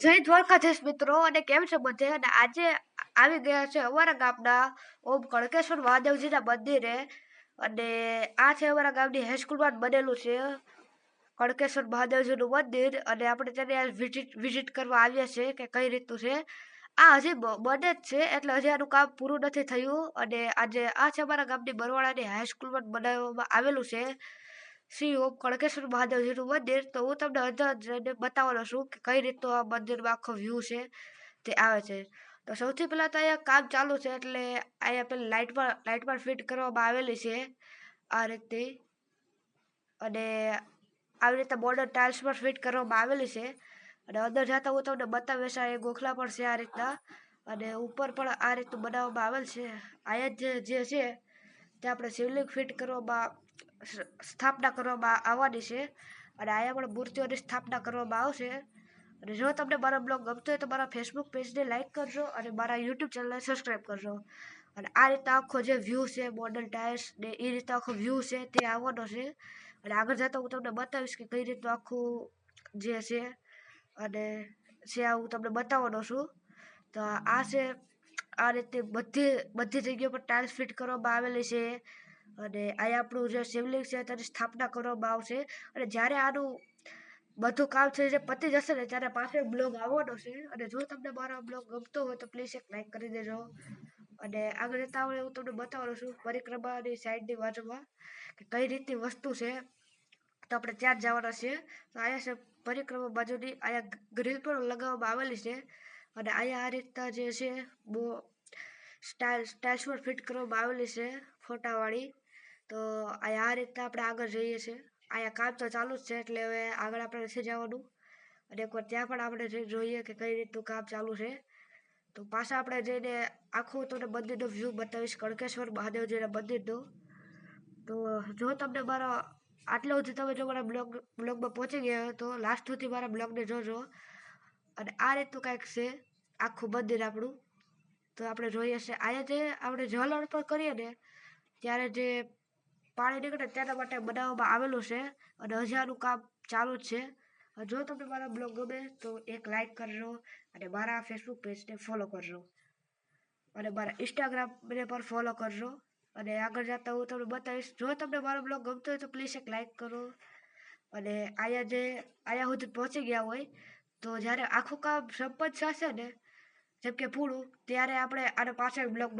જય દ્વારકાધીશ મિત્રો, અને કેમ છે બધે? અને આજે આવી ગયા છે અમારા ગામના ઓમ કણકેશ્વર મહાદેવજીના મંદિરે. અને આ છે અમારા ગામની હાઈસ્કૂલમાં બનેલું છે કણકેશ્વર મહાદેવજીનું મંદિર. અને આપણે તેને વિઝિટ વિઝિટ કરવા આવ્યા છે કે કઈ રીતનું છે. આ હજી બને જ છે, એટલે હજી આનું કામ પૂરું નથી થયું. અને આજે આ છે અમારા ગામની બરવાડાની હાઈસ્કૂલમાં બનાવવામાં આવેલું છે. શ્રી ઓમ કણકેશ્વર મહાદેવજીનું મંદિર, તો હું તમને અંદર જઈને બતાવવાનો છું કે કઈ રીતનું આ મંદિરમાં આખો વ્યૂ છે તે આવે છે. તો સૌથી પહેલાં તો અહીંયા કામ ચાલુ છે એટલે અહીંયા પેલી લાઇટમાં લાઇટમાં ફિટ કરવામાં આવેલી છે આ રીતની. અને આવી રીતે બોર્ડર ટાઇલ્સ પણ ફિટ કરવામાં આવેલી છે. અને અંદર જતા હું તમને બતાવીશ એ ગોખલા પણ છે આ રીતના. અને ઉપર પણ આ રીતનું બનાવવામાં આવેલ છે. અહીંયા જે છે તે આપણે શિવલિંગ ફિટ કરવામાં સ્થાપના કરવામાં આવવાની છે. અને અહીંયા પણ મૂર્તિઓની સ્થાપના કરવામાં આવશે. અને જો તમને મારો બ્લોગ ગમતો હોય તો મારા ફેસબુક પેજને લાઈક કરજો અને મારા યુટ્યુબ ચેનલને સબસ્ક્રાઈબ કરજો. અને આ રીતના આખો જે વ્યૂ છે મોડલ ટાયર્સ ને એ રીતે આખો વ્યૂ છે તે આવવાનો છે. અને આગળ જતાં હું તમને બતાવીશ કે કઈ રીતનું આખું જે છે અને છે હું તમને બતાવવાનો છું. તો આ છે આ રીતે બધી બધી જગ્યા પર ટાઇલ્સ ફિટ કરવામાં આવેલી છે. અને અહીંયા આપણું જે શિવલિંગ છે, તેની સ્થાપના કરવામાં આવશે. અને જ્યારે આનું બધું કામ છે જે પતી જશે ને, ત્યારે પાછો બ્લોગ આવવાનો છે. અને જો તમને મારો બ્લોગ ગમતો હોય, તો પ્લીઝ એક લાઈક કરી દેજો. અને આગળ જતા હવે હું તમને બતાવવાનું છું પરિક્રમાની સાઈડની બાજુમાં કે કઈ રીતની વસ્તુ છે. તો આપણે ત્યાં જ જવાના છીએ. તો અહીંયા છે પરિક્રમા બાજુની અહીંયા ગ્રીલ પણ લગાવવામાં આવેલી છે. અને અહીંયા આ રીતના જે છે, બહુ સ્ટાઇલ સ્ટાઇલ્સ પર ફિટ કરવામાં આવેલી છે ફોટાવાળી. તો અહીંયા આ રીતના આપણે આગળ જઈએ છીએ. અહીંયા કામ તો ચાલુ જ છે, એટલે હવે આગળ આપણે નથી જવાનું. અને એકવાર ત્યાં પણ આપણે જોઈએ કે કઈ રીતનું કામ ચાલુ છે. તો પાછા આપણે જઈને આખું તમને મંદિરનો વ્યૂ બતાવીશ, કણકેશ્વર મહાદેવજીના મંદિરનો. તો જો તમને મારો આટલો સુધી તમે જો મારા બ્લોગ, બ્લોગમાં પહોંચી ગયા તો લાસ્ટ સુધી મારા બ્લોગને જોજો. અને આ રીતનું કાંઈક છે. આખું મંદિર આપણું. તો આપણે જોઈએ છે, આજે જે આપણે જલણ અર્પણ કરીએ ને, ત્યારે જે પાણી નીકળે તેના માટે બનાવવામાં આવેલું છે અને હજારનું કામ ચાલુ જ છે. જો તમને મારા બ્લોગ ગમે તો એક લાઈક કરજો અને મારા ફેસબુક પેજને ફોલો કરજો. અને મારા ઇન્સ્ટાગ્રામને પણ ફોલો કરજો. અને આગળ જતા હું તમને બતાવીશ, જો તમને મારો બ્લોગ ગમતો હોય તો પ્લીઝ એક લાઇક કરો. અને અહીંયા જે અહીંયા સુધી પહોંચી ગયા હોય તો જ્યારે આખું કામ સંપન્ન થશે ને, જેમ કે પૂરું ત્યારે આપણે આનો પાછળ બ્લોગ